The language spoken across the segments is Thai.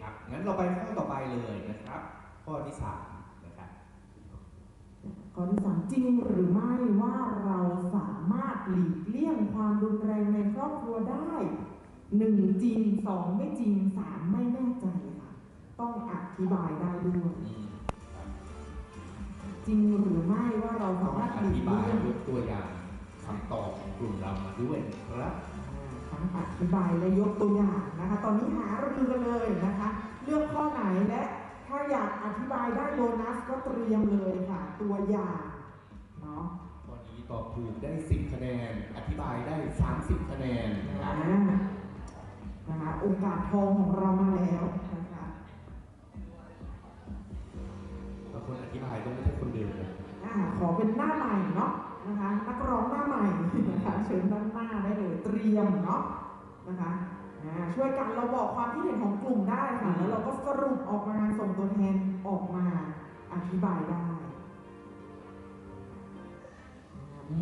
ครับ งั้นเราไปข้อต่อไปเลยนะครับ ข้อที่สามนะครับข้อที่สามจริงหรือไม่ว่าเราสามารถหลีกเลี่ยงความรุนแรงในครอบครัวได้หนึ่งจริงสองไม่จริงสามไม่แน่ใจค่ะต้องอธิบายได้ด้วยอืมครับจริงหรือไม่ว่าเราต้สาองมารถอหลีธิกบายเลี่ยงยกตัวอย่างคำตอบของกลุ่มเรามาด้วยนะครับ ทั้งอธิบายและยกตัวอย่างนะคะ ตอนนี้หารือกันเลยนะคะ เลือกข้อไหนและถ้าอยากอธิบายได้โบนัสก็เตรียมเลยค่ะ ตัวอย่างเนาะข้อนี้ตอบถูกได้ 10 คะแนน อธิบายได้ 30 คะแนนนะครับอ่านะคะโอกาสทองของเรามาแล้วนะคะแล้วคนอธิบายต้องไม่ใช่คนเดิมเลยอ่าขอเป็นหน้าใหม่เนาะ นะคะนักร้องหน้าใหม่นะคะเชิญด้านหน้าได้เลยเตรียมเนาะนะคะอ่าช่วยกันเราบอกความคิดเห็นของกลุ่มได้ค่ะแล้วเราก็สรุปออกมาส่งตัวแทนออกมาอธิบายได้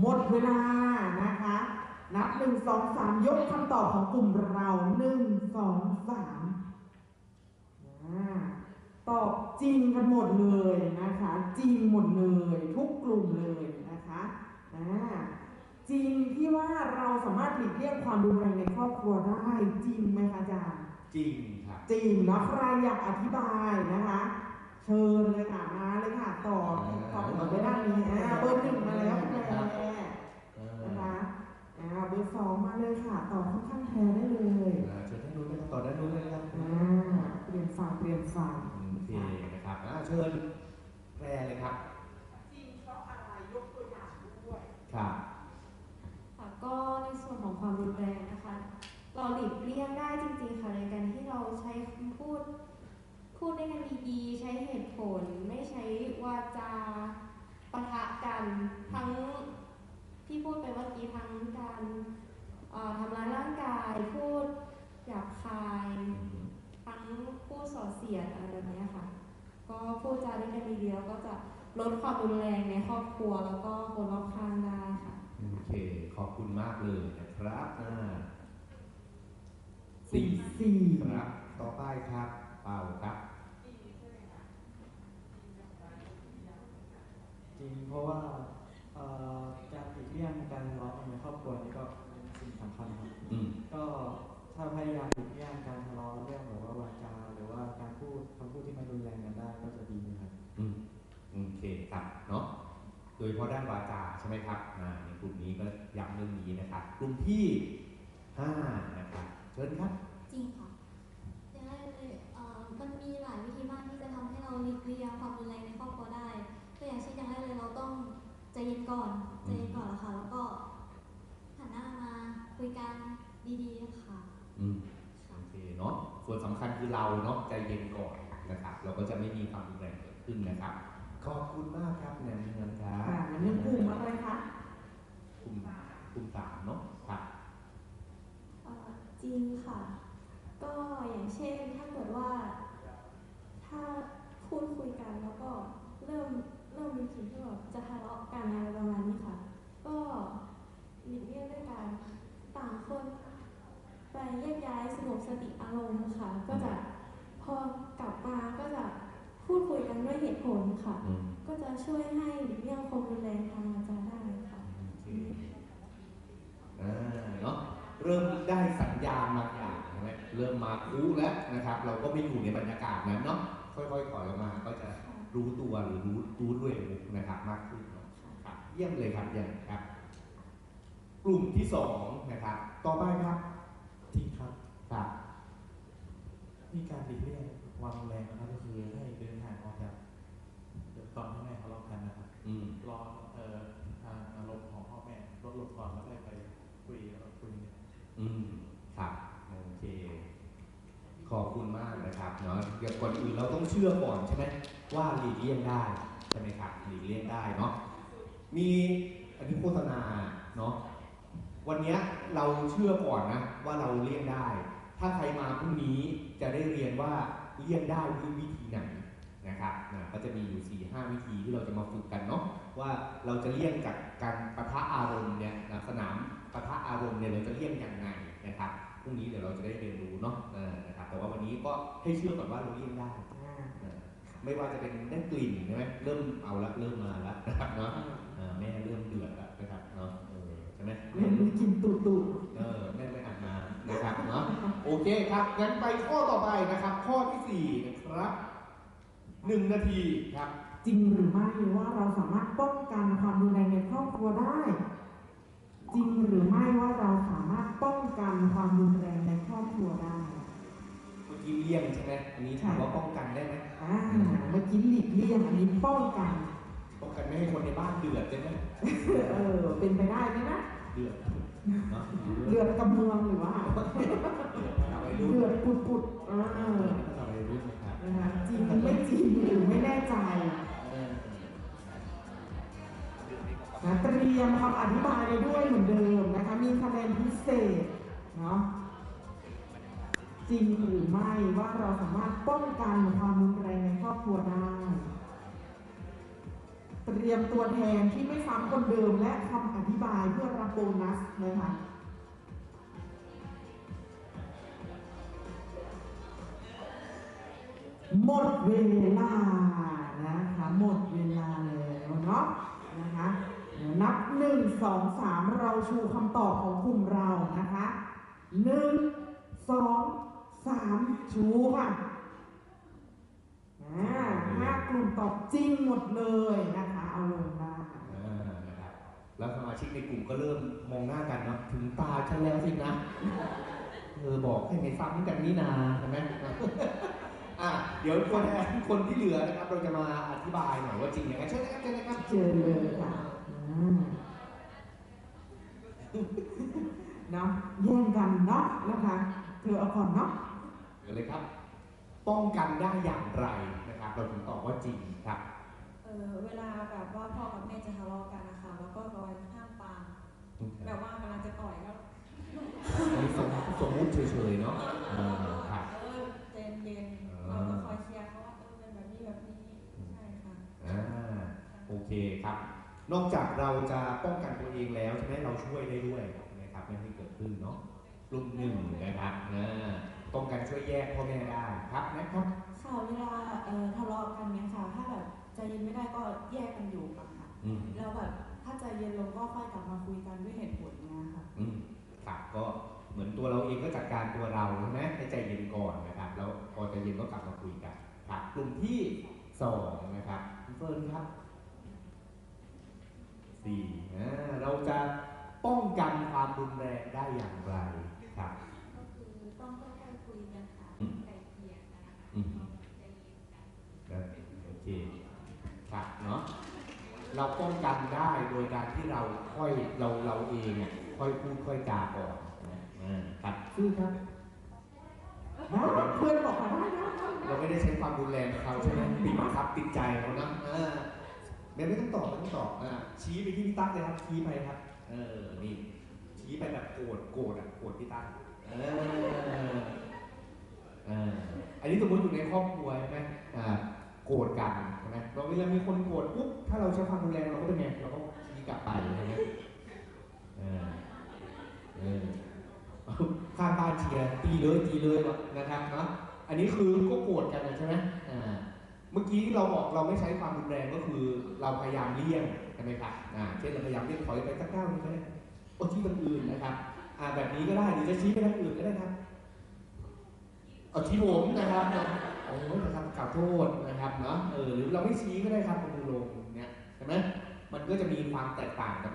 หมดเวลานะคะ นับหนึ่งสองสามยกคำตอบของกลุ่มเราหนึ่งสองสามอ่าตอบจริงกันหมดเลยนะคะ จริงหมดเลย ทุกกลุ่มเลยนะคะอ่าจริงที่ว่าเรา สามารถหลีกเลี่ยงความรุนแรงในครอบครัวได้จริงไหมคะอาจารย์จริงครับจริงแล้วใครอยากอธิบายนะคะ เชิญเลยค่ะมาเลยค่ะต่อต่อมาไปด้านนี้อ่าเบอร์หนึ่งมาแล้วคุณแม่เออนะคะอ่าเบอร์สองมาเลยค่ะต่อค่อนข้างแพ้ได้เลยเชิญท่านนู้นเลยครับต่อด้านนู้นเลยครับอ่าเปลี่ยนฝั่งเปลี่ยนฝั่งโอเคนะครับอ่าเชิญแพรเลยครับ จริงเพราะอะไรยกตัวอย่างด้วย ครับ ค่ะก็ในส่วนของความรุนแรงนะคะ เราหลีกเลี่ยงได้จริงๆค่ะในการที่เราใช้คำพูด พูดได้กันดีๆ ใช้เหตุผลไม่ใช้วาจาปะทะกันทั้งที่พูดไปเมื่อกี้ทั้งการทำร้ายร่างกายพูดหยาบคายทั้งพูดส่อเสียดอะไรแบบเนี้ยค่ะ ก็พูดจาด้วยกันดีๆแล้วก็จะลดความรุนแรงในครอบครัวแล้วก็คนรอบข้างได้ค่ะโอเคขอบคุณมากเลยนะครับอ่า สี่สี่ครับ ต่อไปครับ เป่าครับจริงเพราะว่าเอ่อการหลีกเลี่ยงการทะเลาะในครอบครัวนี่ก็เป็นสิ่งสำคัญครับ อืมก็ถ้าพยายามหลีกเลี่ยงการทะเลาะเรื่องแบบว่าวาจาหรือว่าการพูดคำพูดที่มันรุนแรงกันได้ก็จะดีครับอืมโอเคครับเนาะโดยเฉพาะด้านวาจาใช่ไหมครับอ่าในกลุ่มนี้ก็ย้ำเรื่องนี้นะครับ กลุ่มที่ห้านะครับเชิญครับ จริงค่ะอย่างแรกเลยเอ่อมันมีหลายวิธีมากที่จะทำให้เราหลีกเลี่ยงความรุนแรงในครอบครัวได้ตัวอย่างเช่นอย่างแรกเลยเราต้องใจเย็นก่อนใจเย็นก่อนละค่ะ แล้วก็หันหน้ามาคุยกันดีๆค่ะ อืมค่ะโอเคเนาะส่วนสำคัญคือเราเนาะใจเย็นก่อนนะครับ เราก็จะไม่มีความรุนแรงเกิดขึ้นนะครับ ขอบคุณมากครับแนนเงินครับอ่าอันนี้กลุ่มอะไรคะ กลุ่มกลุ่มสามเนาะครับ เอ่อจริงค่ะ ก็อย่างเช่นถ้าเกิดว่า ถ้าพูดคุยกันแล้วก็เริ่มเริ่มมีสิ่งที่แบบจะทะเลาะกันอะไรประมาณนี้ค่ะ ก็หลีกเลี่ยงด้วยการต่าง คนไปแยกย้ายสงบสติอารมณ์ค่ะ ก็จะพอกลับมาก็จะพูดคุยกันด้วยเหตุผลค่ะอืมก็จะช่วยให้หลีกเลี่ยงความรุนแรงทางวาจาได้ค่ะโอเคอ่าเนาะเริ่มได้สัญญาณบางอย่างใช่ไหมเริ่มมาคูแล้วนะครับ เราก็ไม่อยู่ในบรรยากาศนั้นเนาะค่อยๆถอยออกมาก็จะรู้ตัวหรือรู้รู้ด้วยมุกนะครับมากขึ้นเนาะครับเยี่ยมเลยครับเยี่ยมครับ กลุ่มที่สองนะครับ ต่อไปครับจริงครับ ครับ มีการหลีกเลี่ยงความรุนแรงนะครับก็คือให้เดินห่างออกจากตอนที่แม่ทะเลาะกันนะครับ อืม รอเอ่อทางอารมณ์ของพ่อแม่ลดลงก่อนแล้วก็ไปคุยแล้วก็คุยเนี่ย อืม ครับ โอเค ขอบคุณมากนะครับเนาะอย่างก่อนอื่นเราต้องเชื่อก่อนใช่ไหมว่าหลีกเลี่ยงได้ใช่ไหมครับหลีกเลี่ยงได้เนาะมีอันนี้โฆษณาเนาะ วันเนี้ยเราเชื่อก่อนนะว่าเราเลี่ยงได้ ถ้าใครมาพรุ่งนี้จะได้เรียนว่าเลี่ยงได้ด้วยวิธีไหนนะครับนะก็จะมีอยู่4ี่ห้าวิธีที่เราจะมาฝึกกันเนาะว่าเราจะเลี่ยงจากการปะทะอารมณ์เนี่ยนะสนามปะปะทะอารมณ์เนี่ยเราจะเลี่ยงยังไงนะครับพรุ่งนี้เดี๋ยวเราจะได้เรียนรู้เนาะเออนะครับแต่ว่าวันนี้ก็ให้เชื่อก่อนว่าเราเลี่ยงได้อ่าเออไม่ว่าจะเป็นได้กลิ่นใช่ไหมเริ่มเอาละเริ่มมาละนะครับเนาะ เล่นกินตุตุเออแม่ไม่อาบน้ำนะครับเนาะโอเคครับงั้นไปข้อต่อไปนะครับ ข้อที่สี่นะครับหนึ่งนาทีครับ จริงหรือไม่ว่าเราสามารถป้องกันความรุนแรงในครอบครัวได้ จริงหรือไม่ว่าเราสามารถป้องกันความรุนแรงในครอบครัวได้ เมื่อกี้เลี่ยงใช่ไหมอันนี้ถามว่าป้องกันได้ไหมอ่าเมื่อกี้หลีกเลี่ยงอันนี้ป้องกันป้องกันไม่ให้คนในบ้านเดือดใช่ไหมเออเป็นไปได้ไหมนะเดือด เนาะเดือดกับเมืองหรือว่าทำไปรุ่นเดือดปุดปุดๆเออทำไปรุ่นนะครับนะคะจริงไม่จริงหรือไม่แน่ใจเออนะเตรียมคำอธิบายไปด้วยเหมือนเดิมนะคะ มีคะแนนพิเศษเนาะจริงหรือไม่ว่าเราสามารถป้องกันความรุนแรงในครอบครัวได้ เตรียมตัวแทนที่ไม่ซ้ำคนเดิมและคำอธิบายเพื่อรับโบนัสนะคะหมดเวลานะคะหมดเวลาแล้วเนาะนะคะเดี๋ยวนับหนึ่งสองสามเราชูคำตอบของกลุ่มเรานะคะหนึ่งสองสามชูค่ะอ่าห้ากลุ่มตอบจริงหมดเลยนะคะ อาลงได้อ่านะครับแล้วสมาชิกในกลุ่มก็เริ่มมองหน้ากันเนาะถึงตาฉันแล้วสินะเธอบอกให้ไม่ซ้ำกันนี่นาใช่ไหมอะเดี๋ยวตัวแทนคนที่เหลือนะครับ เราจะมาอธิบายหน่อยว่าจริงยังไงเชิญนะครับเชิญนะครับเจอเลยค่ะอืมเนาะแย่งกันเนาะนะคะเธอเอาก่อนเนาะเดี๋ยวเลยครับ ป้องกันได้อย่างไรนะครับ เราถึงตอบว่าจริงครับเออเวลาแบบว่าพ่อกับแม่จะทะเลาะกันนะคะแล้วก็คอยห้ามปรามแบบว่ากำลังจะต่อยก็อันนี้สมสมมุติเฉยๆเนาะเออครับเออเย็นเย็นๆเราก็คอยเคลียร์เขาว่าเออเป็นแบบนี้แบบนี้ใช่ค่ะอ่าโอเคครับ นอกจากเราจะป้องกันตัวเองแล้วใช่ไหมเราช่วยได้ด้วยนะครับไม่ให้เกิดขึ้นเนาะรุ่มหนึ่งนะครับอ่าป้องกันช่วยแยกพ่อแม่ได้ครับนะครับค่ะเวลาเอ่อทะเลาะกันเนี่ยค่ะถ้าแบบ ใจเย็นไม่ได้ก็แยกกันอยู่ก่อนค่ะอืม แล้วแบบถ้าใจเย็นลงก็ค่อยกลับมาคุยกันด้วยเหตุผลเนี่ยค่ะ อืมครับก็เหมือนตัวเราเองก็จัดการตัวเราใช่ไหมให้ใจเย็นก่อนนะครับแล้วพอใจเย็นก็กลับมาคุยกันครับกลุ่มที่สองนะครับคุณเฟิร์นครับสี่อ่าเราจะป้องกันความรุนแรงได้อย่างไรครับ ก็คือต้องค่อยๆคุยกันค่ะ อืม ไกลเกลี่ยกันนะคะ อืม ใจเย็นกัน นะโอเคครับเนาะเราป้องกันได้โดยการที่เรา ค่อยเราเราเองเนี่ยค่อยพูดค่อยจาก่อนนะอ่าครับชื่อครับได้เพื่อนบอกมาได้นะเราไม่ได้ใช้ความรุนแรงกับเขาใช่ไหมปิดบังคับติดใจเขานะเออไม่ไม่ต้องตอบไม่ต้องตอบอ่าชี้ไปที่พี่ตั๊กเลยครับชี้ไปครับ เออนี่ชี้ไปแบบโกรธโกรธอะโกรธพี่ตั๊กเออเอออันนี้สมมติอยู่ในครอบครัวใช่ไหมอ่าโกรธกันใช่ไหมเราเวลามีคนโกรธปุ๊บถ้าเราใช้ความรุนแรงเราก็เป็นไงเราก็ชี้ กลับไปใช่ไหมเออเออข้างบ้านเชียร์ตีเลยตีเลยนะครับเนาะอันนี้คือก็โกรธกันใช่ไหมอ่าเมื่อกี้เราบอกเราไม่ใช้ความรุนแรงก็คือเราพยายามเลี่ยงใช่ไหมครับอ่าเช่นเราพยายามเลี่ยงถอยไปสักก้าวนึงก็ได้โอ้ชี้คนอื่นนะครับอ่าแบบนี้ก็ได้หรือจะชี้ไปทางอื่นก็ได้ครับเอาชี้ผมนะครับโอ้ยนะครับกล่าวโทษนะครับเนาะเออหรือเราไม่ชี้ก็ได้ครับคุณลุงเนี่ยใช่ไหม มันก็จะมีความแตกต่างกัน